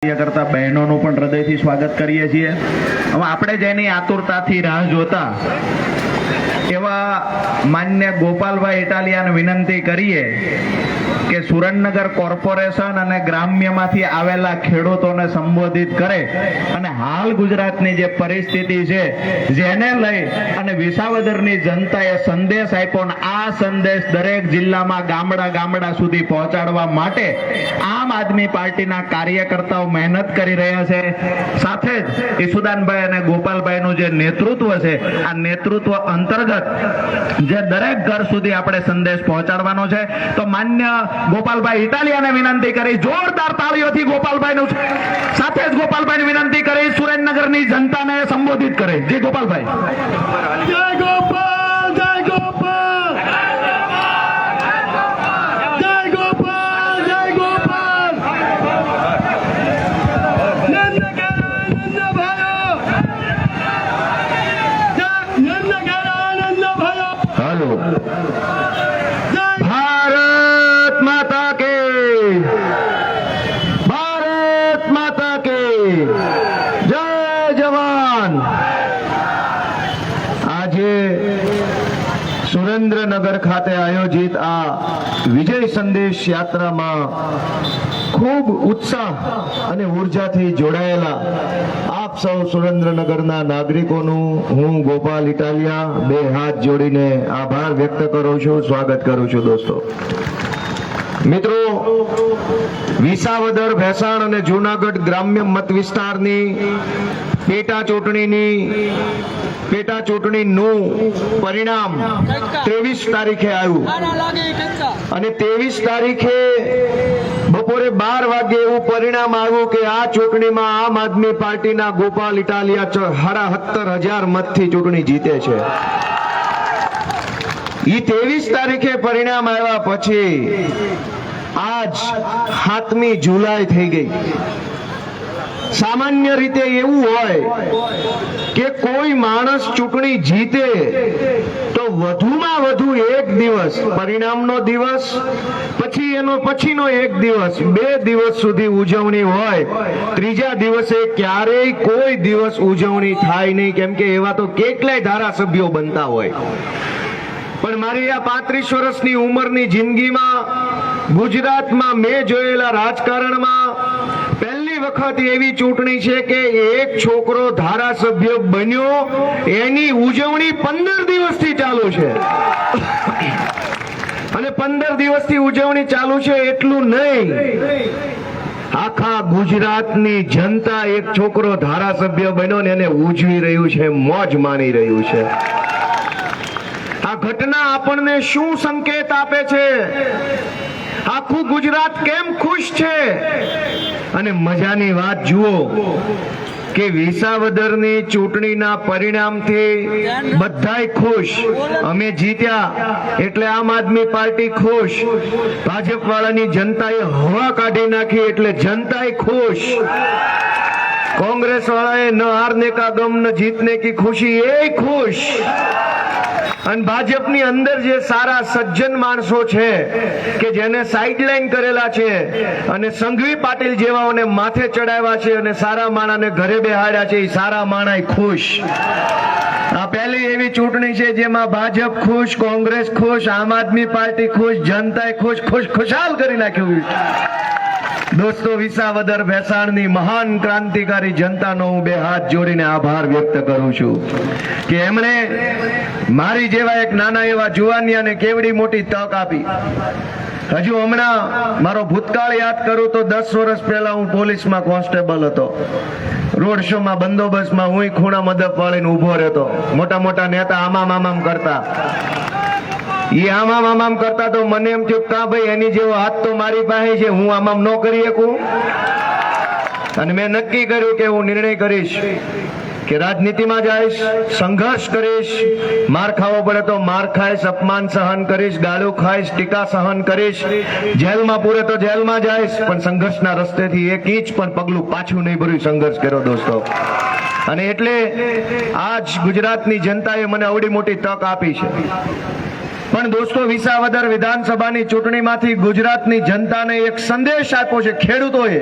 કરતા બહેનોનું પણ હૃદયથી સ્વાગત કરીએ છીએ. હવે આપણે જેની આતુરતાથી રાહ જોતા એવા માન્ય ગોપાલભાઈ ઇટાલિયાને વિનંતી કરીએ કે સુરેન્દ્રનગર કોર્પોરેશન અને ગ્રામ્યમાંથી આવેલા ખેડૂતોને સંબોધિત કરે અને હાલ ગુજરાતની જે પરિસ્થિતિ છે, જેને લઈ અને વિસાવદરની જનતાએ સંદેશ આપ્યો અને આ સંદેશ દરેક જિલ્લામાં ગામડા ગામડા સુધી પહોંચાડવા માટે આમ આદમી પાર્ટીના કાર્યકર્તાઓ મહેનત કરી રહ્યા છે. સાથે જ ઈસુદાનભાઈ અને ગોપાલભાઈનું જે નેતૃત્વ છે, આ નેતૃત્વ અંતર્ગત જે દરેક ઘર સુધી આપણે સંદેશ પહોંચાડવાનો છે. તો માન્ય ગોપાલભાઈ ઇટાલિયાને વિનંતી કરી. જોરદાર તાળીઓથી ગોપાલભાઈનું સાથે જ ગોપાલભાઈને વિનંતી કરી સુરેન્દ્રનગરની જનતાને સંબોધિત કરે. જે ગોપાલભાઈ. ગોપાલ જય ગોપાલ જય ગોપાલ જય ગોપાલ નંદ ઘેરા નંદ ભાયો જય નંદ ઘેરા નંદ ભાયો હાલો જય ભારત માતા કે ભારત માતા કે જય જવાન આજે સુરેન્દ્રનગર ખાતે આયોજિત આ વિજય સંદેશ યાત્રામાં ખૂબ ઉત્સાહ અને ઉર્જાથી જોડાયેલા આપ સૌ સુરેન્દ્રનગરના નાગરિકોનું હું ગોપાલ ઇટાલિયા બે હાથ જોડીને આભાર વ્યક્ત કરું છું, સ્વાગત કરું છું દોસ્તો. મિત્રો, વિસાવદર, ભેસાણ અને જૂનાગઢ ગ્રામ્ય મત વિસ્તારની પેટા ચૂંટણીની પેટા ચૂંટણીનું પરિણામ ત્રેવીસ તારીખે આવ્યું. અને ત્રેવીસ તારીખે બપોરે બાર વાગે એવું પરિણામ આવ્યું કે આ ચૂંટણીમાં આમ આદમી પાર્ટીના ગોપાલ ઇટાલિયા સત્તર હજાર મતથી ચૂંટણી જીતે છે. ઈ ત્રેવીસ તારીખે પરિણામ આવ્યા પછી આજ સાતમી જુલાઈ થઈ ગઈ. સામાન્ય રીતે એવું હોય કે કોઈ માણસ ચૂંટણી જીતે તો વધુમાં વધુ એક દિવસ, પરિણામનો દિવસ, પછી એનો પછીનો એક દિવસ, બે દિવસ સુધી ઉજવણી હોય. ત્રીજા દિવસે ક્યારેય કોઈ દિવસ ઉજવણી થાય નહીં, કેમ કે એવા તો કેટલાય ધારાસભ્યો બનતા હોય. પણ મારી આ પાંત્રીસ વર્ષની ઉંમરની જિંદગીમાં ગુજરાતમાં મેં જોયેલા રાજકારણમાં વખત એવી ચૂંટણી છે કે એક છોકરો ધારાસભ્ય બન્યો, એની ઉજવણી પંદર દિવસથી ચાલુ છે. અને પંદર દિવસથી ઉજવણી ચાલુ છે એટલું નહીં. આખા ગુજરાતની જનતા એક છોકરો ધારાસભ્ય બન્યો ને એને ઉજવી રહ્યું છે, મોજ માણી રહ્યું છે. આ ઘટના આપણને શું સંકેત આપે છે? આખું ગુજરાત કેમ ખુશ છે? અને મજાની વાત જુઓ કે વિસાવદરની ચૂંટણીના પરિણામથી બધાય ખુશ. અમે જીત્યા એટલે આમ આદમી પાર્ટી ખુશ. ભાજપ વાળાની જનતાએ હવા કાઢી નાખી એટલે જનતાએ ખુશ. કોંગ્રેસ વાળાએ ન હારને કા ગમ, ન જીતને કી ખુશી, એ ખુશ. અને ભાજપની અંદર જે સારા સજ્જન માણસો છે, કે જેને સાઇડલાઈન કરેલા છે અને સંઘવી પાટીલ જેવાઓને માથે ચડાવ્યા છે અને સારા માણાને ઘરે બેહાડ્યા છે, એ સારા માણા ખુશ. આ પહેલી એવી ચૂંટણી છે જેમાં ભાજપ ખુશ, કોંગ્રેસ ખુશ, આમ આદમી પાર્ટી ખુશ જનતાએ ખુશ ખુશ, ખુશાલ કરી નાખ્યું દોસ્તો, વિસાવદર ભેસાણની મહાન ક્રાંતિકારી જનતાનો હું બે હાથ જોડીને આભાર વ્યક્ત કરું છું કે એમણે મારી જેવા એક નાના એવા જુવાનિયાને કેવડી મોટી તક આપી. હજુ હમણાં મારો ભૂતકાળ યાદ કરું તો દસ વર્ષ પહેલા હું પોલીસમાં કોન્સ્ટેબલ હતો. રોડ શોમાં બંદોબસ્તમાં હું ખૂણા મદદ વાળીને ઊભો રહેતો. મોટા મોટા નેતા આમામ આમામ કરતા. ઈ આમામ આમામ કરતા તો મને એમ થયું કા ભાઈ, એની જેવો હાથ તો મારી પાસે છે, હું આમામ ન કરી શકું? અને મેં નક્કી કર્યું કે હું નિર્ણય કરીશ કે રાજનીતિમાં જઈશ, સંઘર્ષ કરીશ, માર ખાવો પડે તો માર ખાઈશ, અપમાન સહન કરીશ, ગાળો ખાઈશ, ટીકા સહન કરીશ, જેલમાં પૂરે તો જેલમાં જઈશ, પણ સંઘર્ષના રસ્તેથી એક ઇંચ પણ પગલું પાછું નહીં ભર્યું સંઘર્ષ કર્યો દોસ્તો. અને એટલે આજ ગુજરાતની જનતાએ મને અવડી મોટી તક આપી છે. પણ દોસ્તો, વિસાવદર વિધાનસભાની ચૂંટણીમાંથી ગુજરાતની જનતાને એક સંદેશ આપ્યો છે ખેડૂતોએ.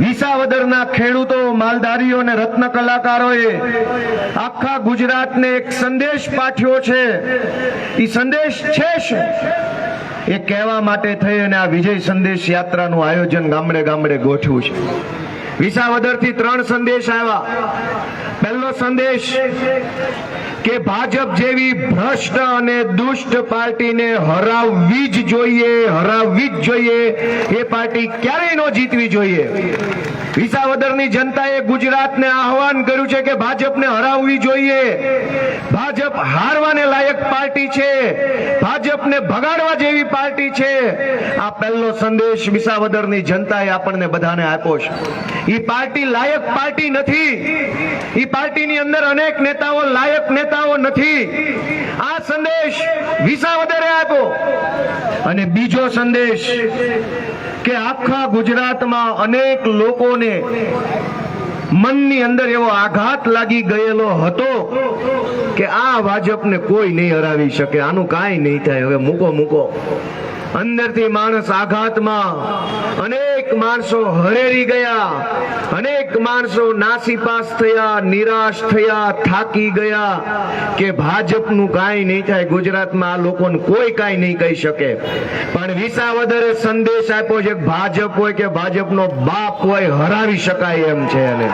વિસાવદરના ખેડૂતો, માલધારીઓ અને રત્ન કલાકારોએ આખા ગુજરાતને એક સંદેશ પાઠ્યો છે. એ સંદેશ છે એ કહેવા માટે થઈ અને આ વિજય સંદેશ યાત્રાનું આયોજન ગામડે ગામડે ગોઠવું છે. વિસાવદરથી ત્રણ સંદેશ આવ્યા. પહેલો સંદેશ કે ભાજપ જેવી ભ્રષ્ટ અને દુષ્ટ પાર્ટીને હરાવવી જ જોઈએ, હરાવવી જ જોઈએ. એ પાર્ટી ક્યારેય ન જીતવી જોઈએ. વિસાવદરની જનતાએ ગુજરાતને આહવાન કર્યું છે કે ભાજપને હરાવવી જોઈએ. ભાજપ હારવાને લાયક પાર્ટી છે. ભાજપને ભગાડવા જેવી પાર્ટી છે. આ પહેલો સંદેશ વિસાવદરની જનતાએ આપણને બધાને આપ્યો છે. એ પાર્ટી લાયક પાર્ટી નથી. એ પાર્ટીની અંદર અનેક નેતાઓ લાયક નેતાઓ નથી. આ સંદેશ વિસાવદરે આપ્યો. અને બીજો સંદેશ કે આખા ગુજરાતમાં અનેક લોકોને મનની અંદર એવો આઘાત લાગી ગયેલો હતો કે આ ભાજપને કોઈ નહીં હરાવી શકે. આનું કાંઈ નહીં થાય. હવે મૂકો મૂકો. અંદરથી માણસ આઘાતમાં અનેક માણસો હરેરી ગયા, અનેક માણસો નાસીપાસ થયા, નિરાશ થયા, થાકી ગયા કે ભાજપનું કાંઈ નહીં થાય, ગુજરાતમાં આ લોકોને કોઈ કાંઈ નહીં કહી શકે. પણ વિસાવદરે સંદેશ આપ્યો છે ભાજપ હોય કે ભાજપનો બાપ હોય, હરાવી શકાય એમ છે એને.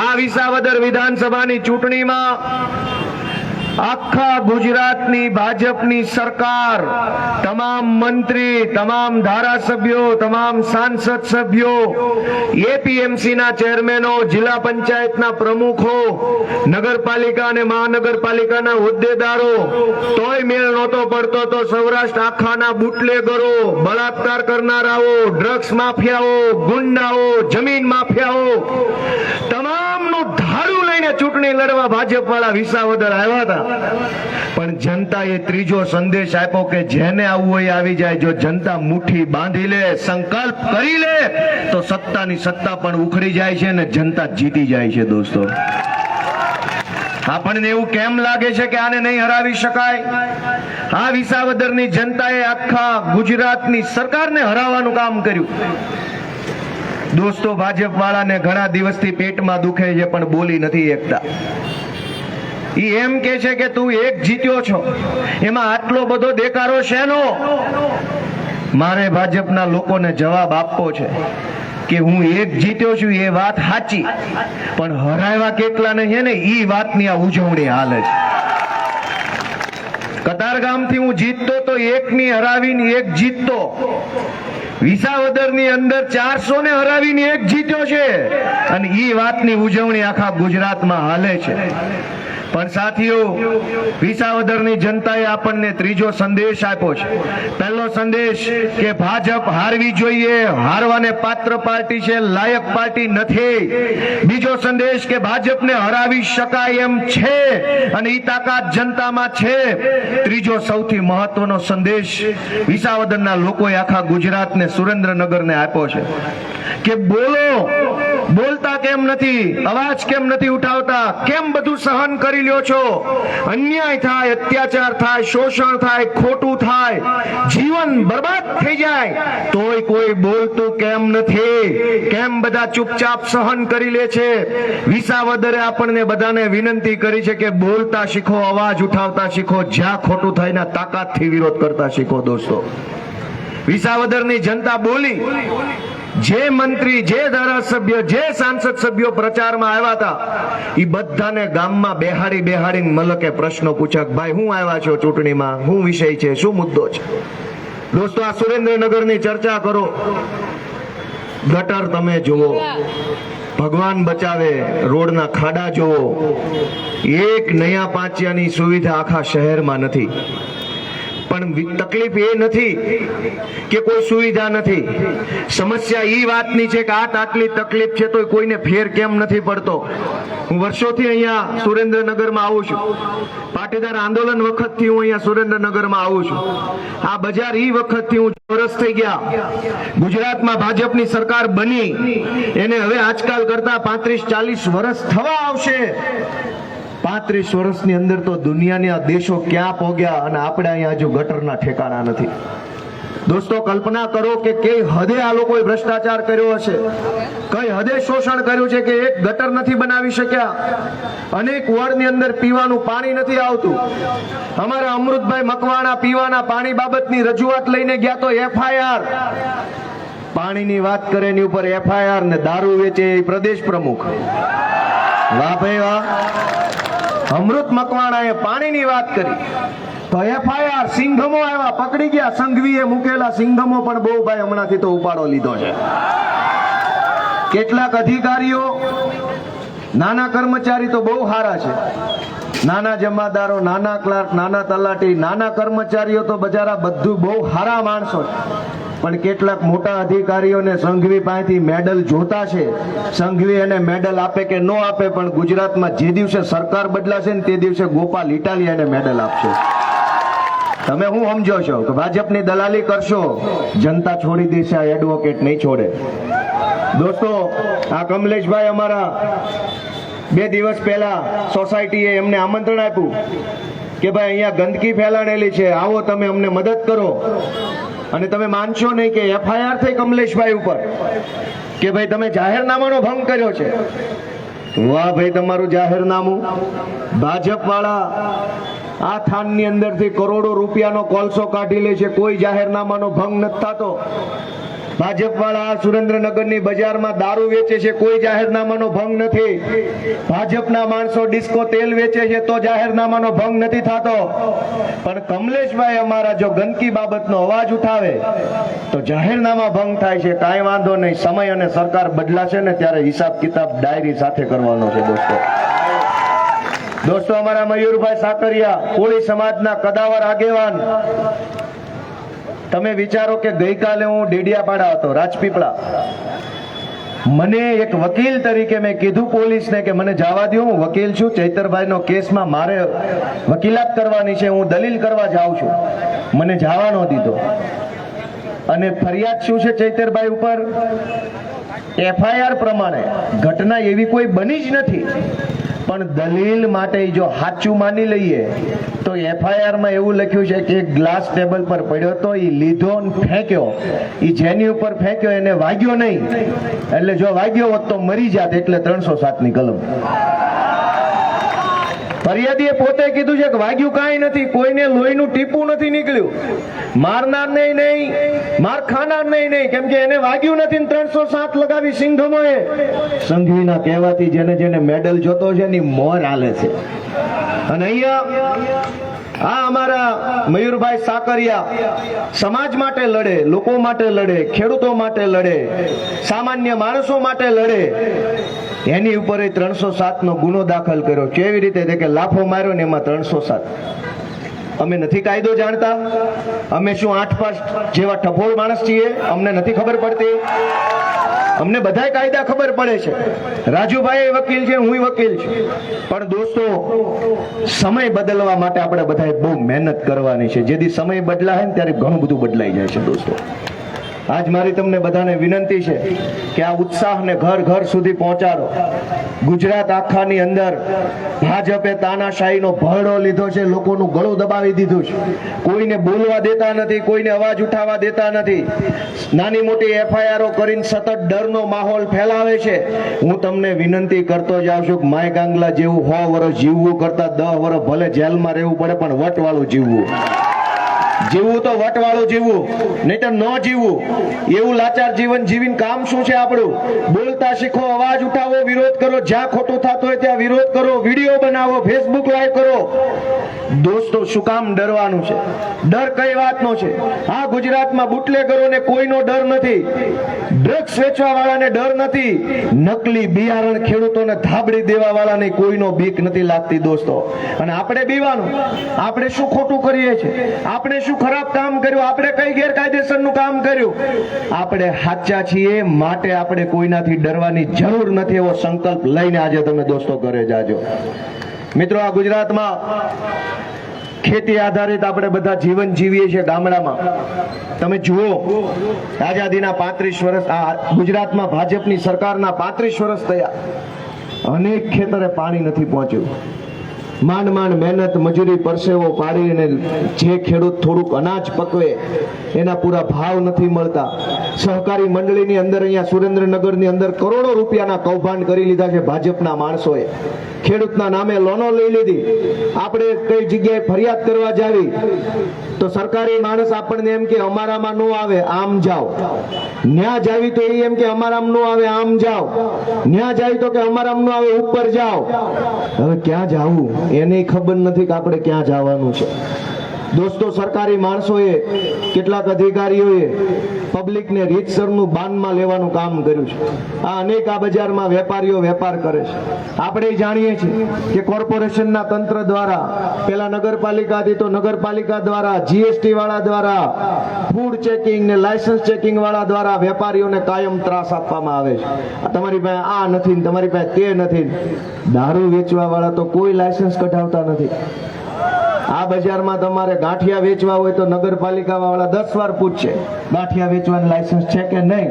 આ વિસાવદર વિધાનસભાની ચૂંટણીમાં આખા ગુજરાતની ભાજપની સરકાર, તમામ મંત્રી, તમામ ધારાસભ્યો, તમામ સાંસદ સભ્યો એપીએમસી ના ચેરમેનો, જિલ્લા પંચાયતના પ્રમુખો, નગરપાલિકા અને મહાનગરપાલિકાના હોદ્દેદારો, તોય મેળ નહોતો પડતો તો સૌરાષ્ટ્ર આખાના બુટલેગરો, બળાત્કાર કરનારાઓ, ડ્રગ્સ માફિયાઓ, ગુંડાઓ, જમીન માફિયાઓ તમામનું લઈને ચૂંટણી લડવા ભાજપ વાળા વિસાવદર આવ્યા હતા. પણ જનતાએ ત્રીજો સંદેશ આપ્યો કે જેને આવવું હોય આવી જાય, જો જનતા મુઠ્ઠી બાંધી લે, સંકલ્પ કરી લે, તો સત્તાની સત્તા પણ ઉખડી જાય છે અને જનતા જીતી જાય છે દોસ્તો. આપણને એવું કેમ લાગે છે કે આને નહીં હરાવી શકાય? આ વિસાવદરની જનતાએ આખા ગુજરાતની સરકારને હરાવવાનું કામ કર્યું. દોસ્તો ભાજપ વાળાને ઘણા દિવસથી પેટમાં દુખે છે, પણ બોલી નથી એકતા. ઈ એમ કે છે કે તું એક જીત્યો છો. એમાં આટલો બધો દેકારો શેનો? મારે ભાજપના લોકોને જવાબ આપવો છે કે હું એક જીત્યો છું, એ વાત સાચી. પણ હરાવ્યા કેટલાને છે ને? ઈ વાતની આ ઉજવણી હાલે છે. કતારગામથી હું જીતતો તો એકની હરાવીને એક જીતતો. વિસાવદરની અંદર ચારસો ને હરાવીને એક જીત્યો છે. અને એ વાતની ઉજવણી આખા ગુજરાતમાં હાલે છે. પણ સાથીઓ, વિસાવદરની જનતાએ આપણને ત્રીજો સંદેશ આપ્યો છે. પહેલો સંદેશ કે ભાજપ હારવી જોઈએ, હારવાને પાત્ર પાર્ટી છે, લાયક પાર્ટી નથી. બીજો સંદેશ કે ભાજપને હરાવી શકાય એમ છે અને એ તાકાત જનતામાં છે. ત્રીજો સૌથી મહત્વનો સંદેશ વિસાવદરના લોકોએ આખા ગુજરાતને, સુરેન્દ્રનગરને આપ્યો છે. કે બોલો બોલતા કેમ નથી? અવાજ કેમ નથી ઉઠાવતા? કેમ બધું સહન કરી લ્યો છો? અન્યાય થાય, અત્યાચાર થાય, શોષણ થાય, ખોટું થાય, જીવન બરબાદ થઈ જાય. તોય કોઈ બોલતું કેમ નથી? કેમ બધા ચૂપચાપ સહન કરી લે છે? વિસાવદરે આપણને બધાને વિનંતી કરી છે કે બોલતા શીખો, અવાજ ઉઠાવતા શીખો, જ્યાં ખોટું થાય ના તાકાતથી વિરોધ કરતા શીખો દોસ્તો. વિસાવદરની જનતા બોલી. જે મંત્રી, જે ધારાસભ્ય, જે સાંસદ સભ્યો પ્રચારમાં આવ્યા હતા એ બધાને ગામમાં બેહાડી બેહાડીને મલકે પ્રશ્નો પૂછ્યા ભાઈ, હું આવ્યા છો ચૂંટણીમાં? શું વિષય છે? શું મુદ્દો છે? દોસ્તો, આ સુરેન્દ્રનગરની ચર્ચા કરો. ગટર તમે જુઓ. ભગવાન બચાવે, રોડના ખાડા જુઓ. એક નયા પાંચિયાની સુવિધા આખા શહેરમાં નથી. પણ તકલીફ એ નથી કે કોઈ સુવિધા નથી. સમસ્યા એ વાતની છે કે આ આટલી તકલીફ છે તો કોઈને ફેર કેમ નથી પડતો. હું વર્ષોથી અહીંયા સુરેન્દ્રનગરમાં આવું છું. પાટીદાર આંદોલન વખતથી હું અહીંયા સુરેન્દ્રનગરમાં આવું છું. આ બજાર એ વખતથી હું ચોરસ થઈ ગયા. ગુજરાતમાં ભાજપની સરકાર બની. એને હવે આજકાલ કરતા પાંત્રીસ ચાલીસ વર્ષ થવા આવશે. પાંત્રીસ વર્ષની અંદર તો દુનિયાના દેશો ક્યાં પહોંચ્યા અને આપણે અહીંયા હજુ ગટરના ઠેકાણા નથી. દોસ્તો, કલ્પના કરો કે કઈ હદે આ લોકોએ ભ્રષ્ટાચાર કર્યો હશે? કઈ હદે શોષણ કર્યું છે કે એક ગટર નથી બનાવી શક્યા? અનેક વોર્ડની અંદર પીવાનું પાણી નથી આવતું. અમારા અમૃતભાઈ મકવાણા પીવાના પાણી બાબતની રજૂઆત લઈને ગયા તો એફઆઈઆર. પાણીની વાત કરે એની ઉપર એફઆઈઆર ને દારૂ વેચે પ્રદેશ પ્રમુખ. વાહ ભાઈ વાહ. અમૃત મકવાણાએ પાણીની વાત કરી. તો એફઆઈઆર સિંઘમો આવ્યા. પકડી ગયા. સંઘવીએ મૂકેલા સિંઘમો પણ બહુ ભાઈ હમણાંથી તો ઉપાડો લીધો છે. કેટલાક અધિકારીઓ, નાના કર્મચારી તો બહુ સારા છે. નાના જમાદારો, નાના ક્લાર્ક, નાના તલાટી, નાના કર્મચારીઓ તો બજારા બધું બહુ સારા માણસો છે. પણ કેટલાક મોટા અધિકારીઓને સંઘવી પાસેથી મેડલ જોતા છે. સંઘવી એને મેડલ આપે કે ન આપે, પણ ગુજરાતમાં જે દિવસે સરકાર બદલાશે ને તે દિવસે ગોપાલ ઇટાલિયાને મેડલ આપશે. તમે હું સમજો છો કે ભાજપની દલાલી કરશો, જનતા છોડી દેશે, આ એડવોકેટ નહીં છોડે. દોસ્તો, આ કમલેશભાઈ અમારા બે દિવસ પહેલા સોસાયટીએ એમને આમંત્રણ આપ્યું કે ભાઈ અહીંયા ગંદકી ફેલાણેલી છે, આવો તમે અમને મદદ કરો. અને તમે માનશો નહીં કે એફઆઈઆર થઈ કમલેશભાઈ ઉપર? કે ભાઈ તમે જાહેરનામાનો ભંગ કર્યો છે? વાહ ભાઈ તમારું જાહેરનામું ભાજપ વાળા આ થાનની અંદરથી કરોડો રૂપિયાનો કોલસો કાઢી લે છે. કોઈ જાહેરનામાનો ભંગ નથી થતો. ભાજપ વાળા સુરેન્દ્રનગરની બજારમાં દારૂ વેચે છે, કોઈ જાહેરનામાનો ભંગ નથી. ભાજપના માણસો ડિસ્કો તેલ વેચે છે, તો જાહેરનામાનો ભંગ નથી થતો. પણ કમલેશભાઈ અમારા જો ગંદકી બાબતનો અવાજ ઉઠાવે, તો જાહેરનામા ભંગ થાય છે. કાંઈ વાંધો નહીં, સમય અને સરકાર બદલાશે ને ત્યારે હિસાબ કિતાબ ડાયરી સાથે કરવાનો છે, દોસ્તો. દોસ્તો, અમારા મયુરભાઈ સાકરિયા, કોળી સમાજના કદાવર આગેવાન. તમે વિચારો કે ગઈકાલે હું ડેડિયાપાડા હતો, રાજપીપળા. મને એક વકીલ તરીકે મેં કીધું પોલીસને કે મને જવા દો હું વકીલ છું, ચૈતરભાઈનો કેસમાં મારે વકીલાત કરવાની છે, હું દલીલ કરવા જાઉં છું. મને જવાનો દીધો. અને ફરિયાદ શું છે ચૈતરભાઈ ઉપર? એફઆઈઆર પ્રમાણે. ઘટના એવી કોઈ બની જ નથી. પણ દલીલ માટે જો સાચું માની લઈએ, તો એફઆઈઆરમાં એવું લખ્યું છે કે ગ્લાસ ટેબલ પર પડ્યો તો એ લીધો ફેંક્યો. એ જેની ઉપર ફેંક્યો એને વાગ્યો નહીં. એટલે જો વાગ્યો હોત તો મરી જાત, એટલે ત્રણસો સાતની કલમ. ફરિયાદીએ પોતે કીધું છે કે વાગ્યું કાંઈ નથી, કોઈને લોહીનું ટીપું નથી નીકળ્યું. મારનાર નહીં નહીં, માર ખાનાર નહીં નહીં. કેમ કે એને વાગ્યું નથી ત્રણસો સાત લગાવી સિંઘમોએ. સંઘવીના કહેવાથી જેને જેને મેડલ જોતો છે એની મોર હાલે છે. અને અહીંયા આ અમારા મયુરભાઈ સાકરિયા સમાજ માટે લડે, લોકો માટે લડે, ખેડૂતો માટે લડે, સામાન્ય માણસો માટે લડે. એની ઉપર એ ત્રણસો સાત નો ગુનો દાખલ કર્યો. કેવી રીતે? કે લાફો માર્યો ને એમાં ત્રણસો સાત. અમે નથી કાયદો જાણતા. અમે શું આઠ પાંચ જેવા ટપોળ માણસ છીએ? અમને નથી ખબર પડતી. અમને બધાય કાયદા ખબર પડે છે. રાજુભાઈ વકીલ છે, હું વકીલ છું. પણ દોસ્તો, સમય બદલવા માટે આપણે બધાએ બહુ મહેનત કરવાની છે. જેથી સમય બદલાય ને ત્યારે ઘણું બધું બદલાઈ જાય છે દોસ્તો. આજ મારી તમને બધાને વિનંતી છે કે આ ઉત્સાહને ઘર ઘર સુધી પહોંચાડો. ગુજરાત આખાની અંદર ભાજપે તાનાશાહીનો ભરડો લીધો છે, લોકોનું ગળું દબાવી દીધું છે. કોઈને બોલવા દેતા નથી, કોઈને અવાજ ઉઠાવવા દેતા નથી. નાની મોટી એફઆઈઆરો કરીને સતત ડરનો માહોલ ફેલાવે છે. હું તમને વિનંતી કરતો જાઉં છું કે માય ગાંગલા જેવું સો વર્ષ જીવવું કરતા દસ વર્ષ ભલે જેલમાં રહેવું પડે, પણ વટવાળું જીવવું. જીવવું તો વટવાળું જીવવું નહીં તો ન જીવવું. એવું લાચાર જીવન જીવીને કામ શું છે આપણું? બોલતા શીખો, અવાજ ઉઠાવો, વિરોધ કરો, જ્યાં ખોટું થતું હોય ત્યાં વિરોધ કરો, વીડિયો બનાવો ફેસબુક લાઈવ કરો. દોસ્તો, શું કામ ડરવાનું છે? ડર કઈ વાતનો છે? આ ગુજરાતમાં બુટલેગરોને કોઈનો ડર નથી. ડ્રગ્સ વેચવા વાળાને ડર નથી. નકલી બિયારણ ખેડૂતોને ધાબડી દેવા વાળાને કોઈનો બીક નથી લાગતી દોસ્તો. અને આપણે બીવાનું. આપણે શું ખોટું કરીએ છીએ? આપણે શું ખરાબ કામ કર્યું, આપણે કઈ ગેરકાયદેસરનું કામ કર્યું? આપણે સાચા છીએ, માટે આપણે કોઈનાથી ડરવાની જરૂર નથી એવો સંકલ્પ લઈને આજે તમે દોસ્તો ઘરે જાજો. મિત્રો, આ ગુજરાતમાં ખેતી આધારિત આપણે બધા જીવન જીવીએ છીએ ગામડામાં. તમે જુઓ, આઝાદીના પાંત્રીસ વર્ષ, આ ગુજરાતમાં ભાજપની સરકારના પાંત્રીસ વર્ષ થયા. અનેક ખેતરે પાણી નથી પહોંચ્યું. માંડ માંડ મહેનત મજૂરી પરસેવો પાડીને જે ખેડૂત થોડુંક અનાજ પકવે, એના પૂરા ભાવ નથી મળતા. સહકારી મંડળીની અંદર અહીંયા સુરેન્દ્રનગરની અંદર કરોડો રૂપિયાના કૌભાંડ કરી લીધા છે ભાજપના માણસોએ. ખેડૂતના નામે લોનો લઈ લીધી. આપણે કઈ જગ્યાએ ફરિયાદ કરવા જાવી? તો સરકારી માણસ આપણને એમ કે અમારામાં નો આવે, આમ જાઓ. ન્યા જાવી તો એ એમ કે અમારામાં નો આવે, આમ જાઓ. ન્યા જાવી તો કે અમારામાં નો આવે, ઉપર જાઓ. હવે ક્યાં જાવું? એને ખબર નથી કે આપણે ક્યાં જવાનું છે. દોસ્તો, સરકારી માણસોએ કેટલાક અધિકારીઓએ પબ્લિકને રીતસરનું બાનમાં લેવાનું કામ કર્યું છે. આ અનેક આ બજારમાં વેપારીઓ વેપાર કરે છે. આપણે જાણીએ છીએ કે કોર્પોરેશનના તંત્ર દ્વારા, પેલા નગરપાલિકાથી તો નગરપાલિકા દ્વારા જીએસટી વાળા દ્વારા ફૂડ ચેકિંગ ને લાયસન્સ ચેકિંગ વાળા દ્વારા વેપારીઓને કાયમ ત્રાસ આપવામાં આવે છે. તમારી પાસે આ નથી તમારી પાસે તે નથી દારૂ વેચવા વાળા તો કોઈ લાયસન્સ કઢાવતા નથી. આ બજારમાં તમારે ગાંઠિયા વેચવા હોય તો નગરપાલિકા વાળા દસ વાર પૂછશે, ગાંઠિયા વેચવાનું લાયસન્સ છે કે નહીં?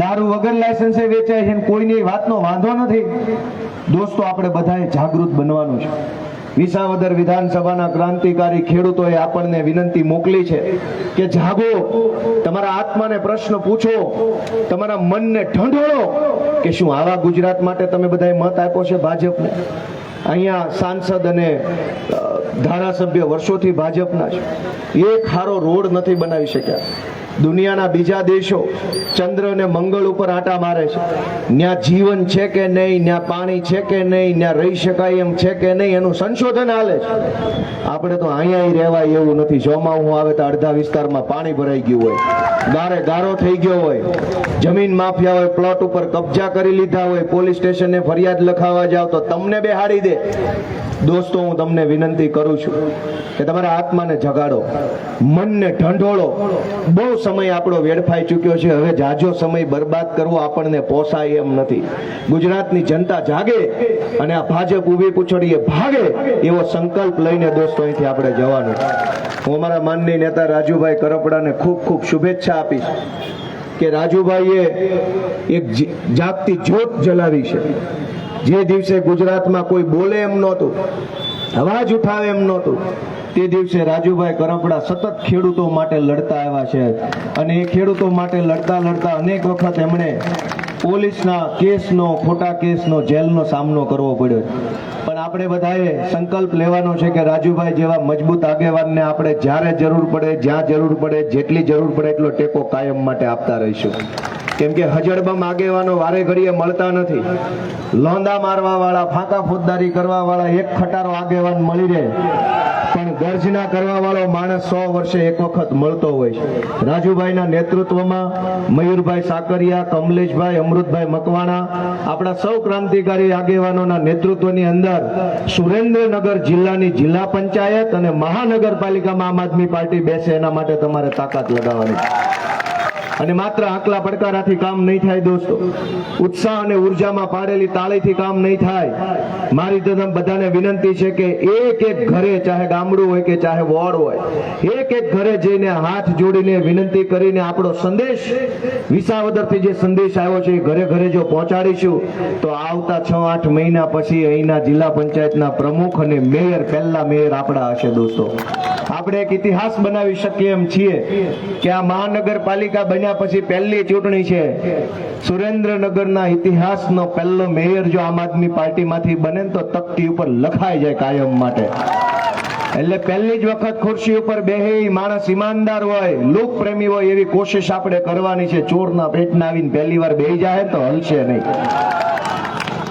દારૂ વગર લાયસન્સે વેચાય છે કોઈની વાતનો વાંધો નથી. દોસ્તો, આપણે બધાએ જાગૃત બનવાનું છે. વિસાવદર વિધાનસભાના ક્રાંતિકારી ખેડૂતોએ આપણને વિનંતી મોકલી છે કે જાગો, તમારા આત્માને પ્રશ્ન પૂછો, તમારા મનને ઢંઢોળો કે શું આવા ગુજરાત માટે તમે બધાએ મત આપ્યો છે ભાજપને? અહીંયા સાંસદ અને ધારાસભ્ય વર્ષોથી ભાજપના છે. એક હારો રોડ નથી બનાવી શક્યા. દુનિયાના બીજા દેશો ચંદ્ર અને મંગળ ઉપર આટા મારે છે. ત્યાં જીવન છે કે નહીં ત્યાં પાણી છે કે નહીં ત્યાં રહી શકાય એમ છે કે નહીં, એનું સંશોધન હાલે છે. આપણે તો અહીંયા રહેવાય એવું નથી. ચોમાવું આવે તો અડધા વિસ્તારમાં પાણી ભરાઈ ગયું હોય. ગારે ગારો થઈ ગયો હોય. જમીન માફિયા હોય, પ્લોટ ઉપર કબજા કરી લીધા હોય, પોલીસ સ્ટેશને ફરિયાદ લખાવા જાવ તો તમને બેહાડી દે. દોસ્તો, હું તમને વિનંતી કરું છું કે તમારા આત્માને જગાડો, મનને ઢંઢોળો. બહુ સમય આપણો વેડફાઈ ચૂક્યો છે, હવે જાજો સમય બરબાદ કરવો આપણને પોસાય એમ નથી. ગુજરાતની જનતા જાગે અને આ ભાજપ ઊભી પૂછડીએ ભાગે એવો સંકલ્પ લઈને દોસ્તો, અહીંથી આપણે જવાનું હું અમારા માનની નેતા રાજુભાઈ કરપડાને ખૂબ ખૂબ શુભેચ્છા આપીશ કે રાજુભાઈએ એક જાગતી જ્યોત જલાવી છે. જે દિવસે ગુજરાતમાં કોઈ બોલે એમ નહોતું, અવાજ ઉઠાવે એમ નહોતું, તે દિવસે રાજુભાઈ કરપડા સતત ખેડૂતો માટે લડતા આવ્યા છે. અને એ ખેડૂતો માટે લડતા લડતા અનેક વખત એમણે પોલીસના કેસનો, ખોટા કેસનો, જેલનો સામનો કરવો પડ્યો. પણ આપણે બધાએ સંકલ્પ લેવાનો છે કે રાજુભાઈ જેવા મજબૂત આગેવાનને આપણે જ્યારે જરૂર પડે, જ્યાં જરૂર પડે, જેટલી જરૂર પડે એટલો ટેકો કાયમ માટે આપતા રહીશું. કેમ કે હજડબમ આગેવાનો વારે ઘડીએ મળતા નથી. લોંદા મારવા વાળા ફાંકા ફોજદારી કરવા વાળા એક ખટારો આગેવાન મળી રહે. પણ ગર્જના કરવા વાળો માણસ સો વર્ષે એક વખત મળતો હોય છે. રાજુભાઈના નેતૃત્વમાં મયુરભાઈ સાકરિયા, કમલેશભાઈ, અમૃતભાઈ મકવાણા, આપણા સૌ ક્રાંતિકારી આગેવાનોના નેતૃત્વની અંદર સુરેન્દ્રનગર જિલ્લાની જિલ્લા પંચાયત અને મહાનગરપાલિકામાં આમ આદમી પાર્ટી બેસે એના માટે તમારે તાકાત લગાવવાની. અને માત્ર આકલા પડકારાથી કામ નહીં થાય દોસ્તો. ઉત્સાહ અને ઉર્જામાં પાડેલી તાળીથી કામ નહીં થાય. મારી તો બધાને વિનંતી છે કે એક એક ઘરે ચાહે ગામડું હોય કે ચાહે વોર્ડ હોય, એક એક ઘરે જઈને હાથ જોડીને વિનંતી કરીને આપણો સંદેશ, વિસાવદરથી જે સંદેશ આવ્યો છે એ ઘરે ઘરે જો પહોંચાડીશું, તો આવતા છ આઠ મહિના પછી અહીંના જિલ્લા પંચાયતના પ્રમુખ અને મેયર, પહેલા મેયર આપણા હશે દોસ્તો. આપણે એક ઇતિહાસ બનાવી શકીએ એમ છીએ કે આ મહાનગરપાલિકા બન્યા પછી પહેલી ચૂંટણી છે. સુરેન્દ્રનગરના ઇતિહાસનો પહેલો મેયર જો આમ આદમી પાર્ટીમાંથી બને તો તકતી ઉપર લખાઈ જાય કાયમ માટે. એટલે પહેલી જ વખત ખુરશી ઉપર બેહે માણસ ઈમાનદાર હોય લોક પ્રેમી હોય એવી કોશિશ આપણે કરવાની છે. ચોરના પેટના આવીને પહેલી વાર બેહી જાય તો હલશે નહીં.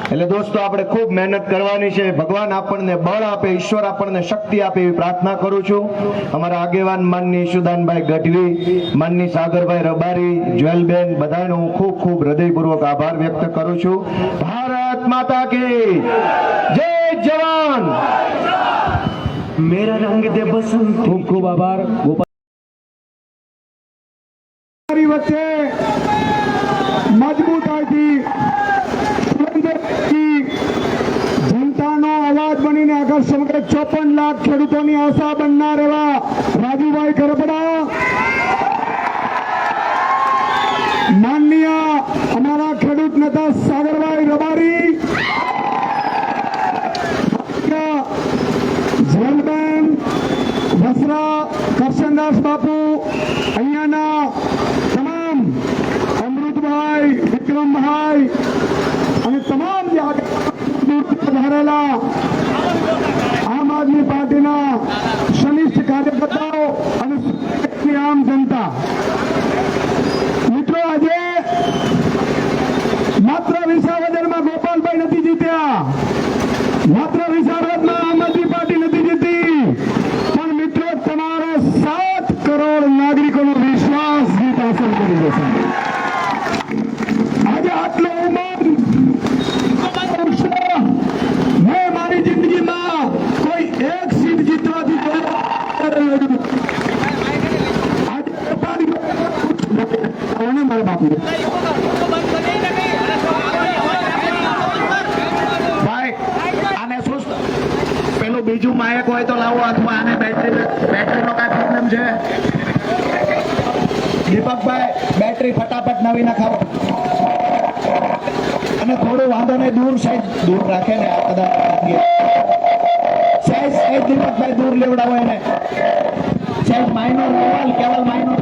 એટલે દોસ્તો આપણે ખૂબ મહેનત કરવાની છે. ભગવાન આપણને બળ આપે ઈશ્વર આપણને શક્તિ આપે એવી પ્રાર્થના કરું છું. અમારા આગેવાન માનની ઈશુદાનભાઈ ગઢવી માનની સાગરભાઈ રબારી જ્વેલબેન બધાનો હું ખૂબ ખૂબ હૃદયપૂર્વક આભાર વ્યક્ત કરું છું. ભારત માતા કી જય જવાન! મેરા રંગ દે બસંત. ખૂબ ખૂબ આભાર. વચ્ચે મજબૂત દેશના સમગ્ર ચોપન લાખ ખેડૂતોની આશા બનનાર એવા રાજુભાઈ ગરબડા. માનનીય અમારા ખેડૂત નેતા સાગરભાઈ રબારી. જયનબેન વસરા, કરશનદાસ બાપુ, અહીંયાના તમામ અમૃતભાઈ, વિક્રમભાઈ અને તમામ જે આગળ આમ આદમી પાર્ટીના સનિષ્ઠ કાર્યકર્તાઓ અને આમ જનતા. મિત્રો, આજે માત્ર વિસાવદરમાં ગોપાલભાઈ નથી જીત્યા. માત્ર વિસાવદરમાં આમ આદમી પાર્ટી નથી જીતી પણ મિત્રો તમારા સાત કરોડ નાગરિકોનો વિશ્વાસ જીત હાંસલ કરી જશે આજે આટલો ઉમંગ ઉત્સાહ મેં મારી જિંદગીમાં કોઈ એક સીટ જીતવાથી આજે વેપારી કોને મારા બાપુ ભાઈ આને શું પેલું બીજું માયક હોય તો લાવો અથવા આને બેટરી બેટરીનો કાંઈ પ્રોબ્લેમ છે? દીપકભાઈ બેટરી ફટાફટ નવી નખાવો. અને થોડું વાંધો નહીં, દૂર સાઈડ દૂર રાખે ને આ કદાચ સાઈઝ સાઈઝ દીપકભાઈ, દૂર લેવડાવો એને. સાઈઝ માઇનોર કેવલ માઇનોર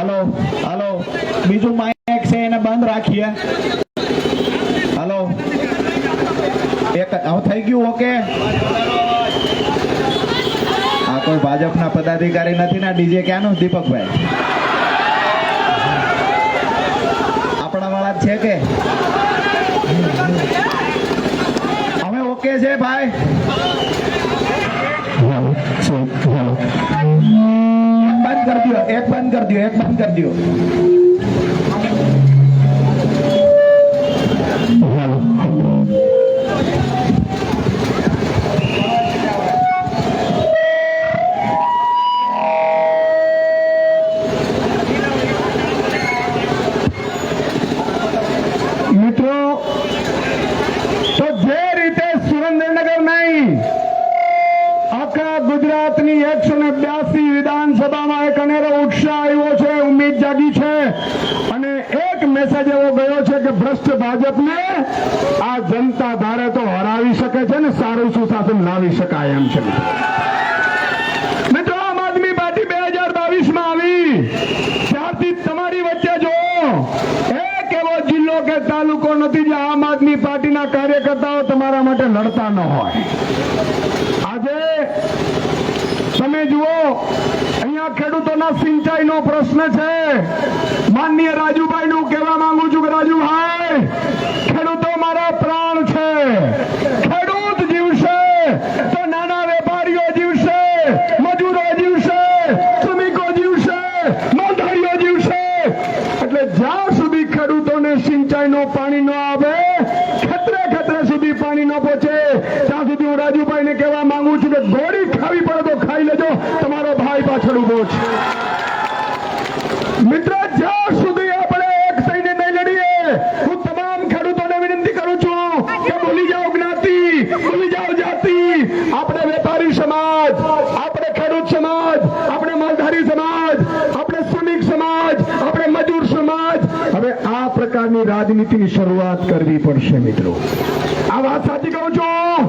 હલો હલો બીજું માઇક છે એને બંધ રાખીએ હલો એક હવે થઈ ગયું ઓકે આ કોઈ ભાજપના પદાધિકારી નથી ને ડીજે ક્યાંનું દીપકભાઈ આપણા વાળા જ છે કે? હવે ઓકે છે, ભાઈ. બંધ કરી દો એક બંધ કરી દો એક બંધ કરી દો માટે લડતા ન હોય. આજે તમે જુઓ, અહીંયા ખેડૂતોના સિંચાઈનો પ્રશ્ન છે. માનનીય રાજુભાઈ નું કહેવા માંગુ છું કે, રાજુભાઈ, ખેડૂતો મારા પ્રાણ છે. ખેડૂત જીવશે તો નાના વેપારીઓ જીવશે મજૂરો જીવશે શ્રમિકો જીવશે માલધારીઓ જીવશે એટલે જ્યાં સુધી ખેડૂતોને સિંચાઈનો પાણી ન આવે ખેતરે ખેતરે સુધી પાણી ન પહોંચે ત્યાં સુધી હું રાજુભાઈને કહેવા માંગુ છું કે ગોળી ખાવી પડે તો ખાઈ લેજો તમારો ભાઈ પાછળ ઊભો છે મિત્રો જ્યાં સુધી આપણે એક થઈને નહીં લડીએ હું તમામ ખેડૂતોને વિનંતી કરું છું કે ભૂલી જાઓ જ્ઞાતિ ભૂલી જાઓ જાતિ આપણે વેપારી સમાજ, આપણે ખેડૂત સમાજ, આપણે માલધારી સમાજ, આપણે શ્રમિક સમાજ, આપણે મજૂર સમાજ. હવે આ પ્રકારની રાજનીતિની શરૂઆત કરવી પડશે, મિત્રો. આ વાત સાચી કહું છું?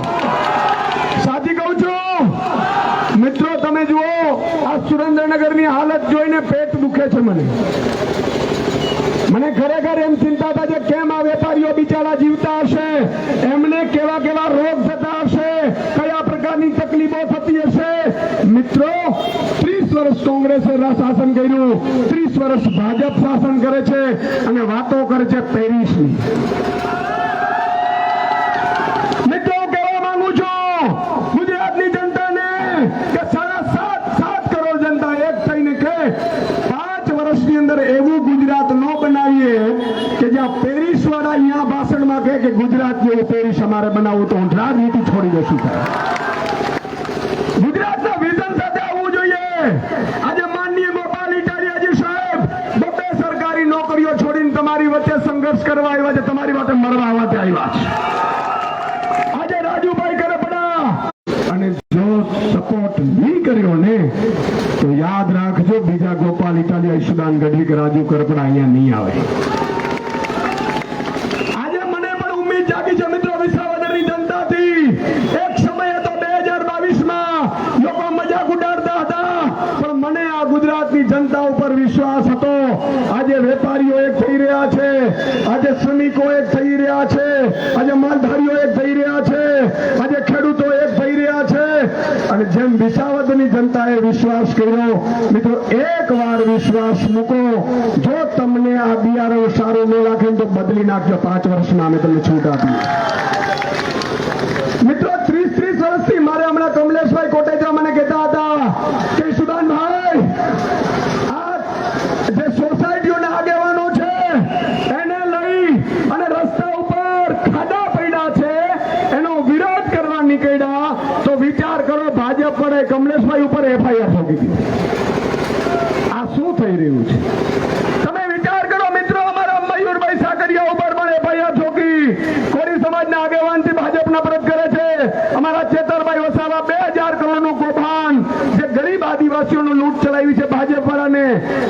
સાચી કહું છું? મિત્રો, તમે જુઓ, આ સુરેન્દ્રનગરની હાલત જોઈને પેટ દુખે છે મને. મને ખરેખર એમ ચિંતા થાય છે કેમ આ વેપારીઓ બિચારા જીવતા હશે? એમને કેવા કેવા રોગ થતા હશે કયા પ્રકારની તકલીફો થતી હશે મિત્રો ત્રીસ વર્ષ કોંગ્રેસે શાસન કર્યું. ત્રીસ વર્ષ ભાજપ શાસન કરે છે અને વાતો કરે છે સાત કરોડ જનતા એક થઈને કે પાંચ વર્ષની અંદર એવું ગુજરાત ન બનાવીએ કે જ્યાં પેરિસ વાળા અહીંયા ભાષણમાં કે ગુજરાત જેવું પેરિસ અમારે બનાવવું તો હું રાજનીતિ છોડી દઈશું સાહેબ ગુજરાતના વિઝન સાથે આવવું જોઈએ આજે માનનીય ગોપાલ ઇટાલિયાજી સાહેબ બબ્બે સરકારી નોકરીઓ છોડીને તમારી વચ્ચે કરવા આવ્યા છે, તમારી માટે મળવા માટે આવ્યા છે. આજે રાજુભાઈ કરપડા અને જો સપોર્ટ નહીં કર્યો ને, તો યાદ રાખજો, બીજા ગોપાલ ઇટાલિયા ઈશુદાન ગઢવી કે રાજુ કરપડા અહીંયા નહીં આવે આજે મને પણ ઉમ્મીદ જાગી છે મિત્રો વિસાવદરની જનતાથી એક સમય હતો બે હજાર બાવીસમાં લોકો મજાક ઉડાડતા હતા પણ મને આ ગુજરાતની જનતા ઉપર વિશ્વાસ હતો આજે વેપારીઓ એક થઈ રહ્યા છે આજે શ્રમિકો એક થઈ રહ્યા છે આજે માલધારીઓ એક થઈ રહ્યા છે આજે ખેડૂતો એક થઈ રહ્યા છે અને જેમ વિસાવદરની જનતાએ વિશ્વાસ કર્યો. મિત્રો એક વાર વિશ્વાસ મૂકો. જો તમને આ બિયારણ સારું ન લાગે તો બદલી નાખજો. પાંચ વર્ષમાં અમે તમને છૂટ આપી મિત્રો, ત્રીસ ત્રીસ વર્ષથી મારે હમણાં કમલેશભાઈ કોટેચરા મને કહેતા હતા કે સુદાનભાઈ આ જે સોસાયટીઓના આગેવાનો છે એને લઈ અને રસ્તા ઉપર ખાડા પડ્યા છે એનો વિરોધ કરવા નીકળ્યા તો વિચાર કરો ભાજપ પડે કમલેશભાઈ ઉપર એફઆઈઆર ઠોકી દીધી આ શું થઈ રહ્યું છે તમે વિચાર કરો મિત્રો અમારા મયુરભાઈ સાકરિયા ઉપર પણ એફઆઈઆર ઠોકી કોરી સમાજના આગેવાનથી ભાજપના પરત કરે છે અમારા ચેતરભાઈ વસાવા બે હજાર કરોડનું કૌભાંડ જે ગરીબ આદિવાસીઓનું લૂંટ ચલાવી છે ભાજપ વાળાને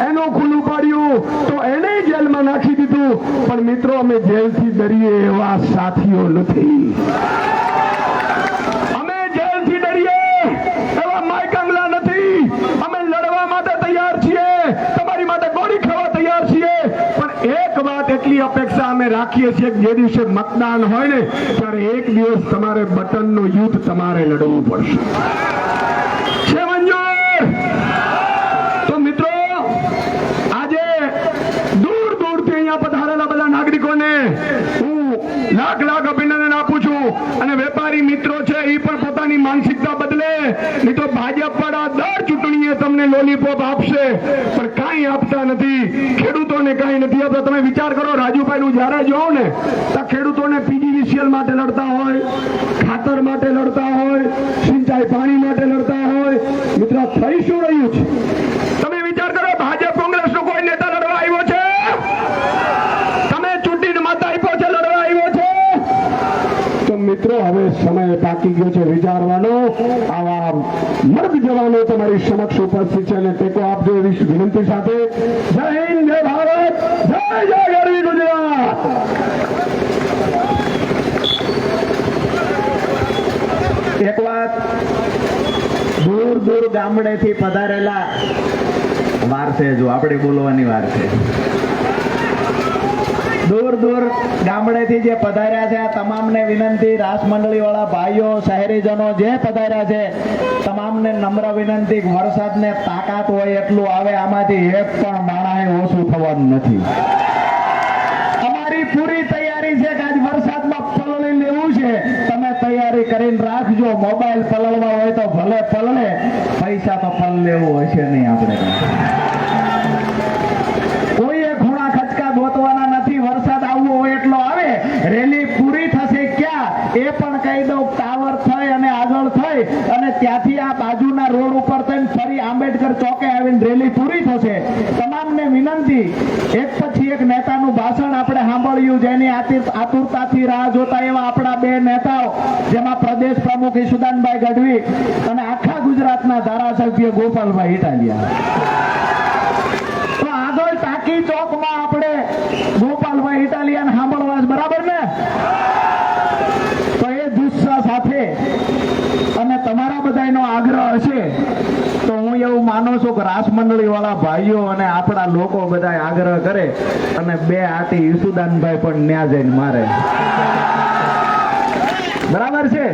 એનું ખુલ્લું પાડ્યું તો એને જેલમાં પણ મિત્રો, અમે જેલથી ડરીએ એવા સાથીઓ નથી. અમે જેલથી ડરીએ એવા માયકાંગલા નથી. અમે લડવા માટે તૈયાર છીએ. તમારી માટે ગોળી ખાવા તૈયાર છીએ. પણ એક વાત એટલી અપેક્ષા અમે રાખીએ છીએ જે દિવસે મતદાન હોય ને, ત્યારે એક દિવસ તમારે બટનનું યુદ્ધ તમારે લડવું પડશે છે મંજૂર તો મિત્રો આજે દૂર દૂરથી અહીંયા પધારેલા બધા નાગરિકોને હું લાખ લાખ અભિનંદન આપું છું અને વેપારી મિત્રો છે એ પણ પોતાની માનસિકતા બદલે. નહીં તો ભાજપ વાળા દર ચૂંટણીએ તમને લોલીપોપ આપશે. પણ કાંઈ આપતા નથી. ખેડૂતોને કાંઈ નથી આપતા. તમે વિચાર કરો રાજુભાઈ નું જ્યારે જોવો ને તો ખેડૂતોને પીજીવીસીએલ માટે લડતા હોય, ખાતર માટે લડતા હોય, સિંચાઈ પાણી માટે લડતા હોય. મિત્રો થઈ શું રહ્યું છે? તમે વિચાર કરો, ભાજપ કોંગ્રેસ નો કોઈ નેતા લડવા આવ્યો છે તમે ચૂંટીને મત આપ્યો છે લડવા આવ્યો છે તો મિત્રો હવે સમય પાકી ગયો છે વિચારવાનો. આવા મર્દ જવાનો તમારી સમક્ષ ઉપસ્થિત છે અને ટેકો આપજો એવી વિનંતી સાથે. જય હિન્દ, જય ભારત, જય જય ગરવી ગુજરાત. એક વાત દૂર દૂર ગામડેથી પધારેલા વાર છે જો, આપણે બોલવાની વાર છે. દૂર દૂર ગામડેથી જે પધાર્યા છે, આ તમામને વિનંતી રાસ મંડળી વાળા ભાઈઓ, શહેરીજનો જે પધાર્યા છે, તમામને નમ્ર વિનંતી વરસાદને તાકાત હોય એટલું આવે, આમાંથી એક પણ માણાએ ઓછું થવાનું નથી. અમારી પૂરી તૈયારી છે કે આજ વરસાદમાં પલળી લેવું છે. તમે તૈયારી કરીને રાખજો. મોબાઈલ પલળવા હોય તો ભલે પલળે, પૈસા તો પલ લેવું હશે નહીં આપણે કોઈએ ખૂણા ખચકા ગોતવાના નથી વરસાદ આવવો હોય એટલો આવે રેલી પૂરી થશે ક્યાં એ પણ કહી દઉં ટાવર થઈ અને આગળ થઈ અને ત્યાંથી આ બાજુના રોડ ઉપર થઈને ફરી આંબેડકર ચોકે આવીને રેલી પૂરી થશે તમામને વિનંતી એક પછી એક નેતાનું ભાષણ સાંભળ્યું જેની આતુરતાથી રાહ જોતા એવા આપણા બે નેતાઓ, જેમાં પ્રદેશ પ્રમુખ ઈશુદાનભાઈ ગઢવી અને આખા ગુજરાતના ધારાસભ્ય ગોપાલભાઈ ઇટાલિયા તો આગળ ટાંકી ચોકમાં આપણે ગોપાલભાઈ ઇટાલિયન તો એ જુસ્સા સાથે અને તમારા બધાનો આગ્રહ હશે તો હું એવું માનું છું કે રાસ મંડળી વાળા ભાઈઓ અને આપણા લોકો બધા આગ્રહ કરે અને બે હાથી ઈસુદાનભાઈ પણ ન્યા જઈને મારે. બરાબર છે?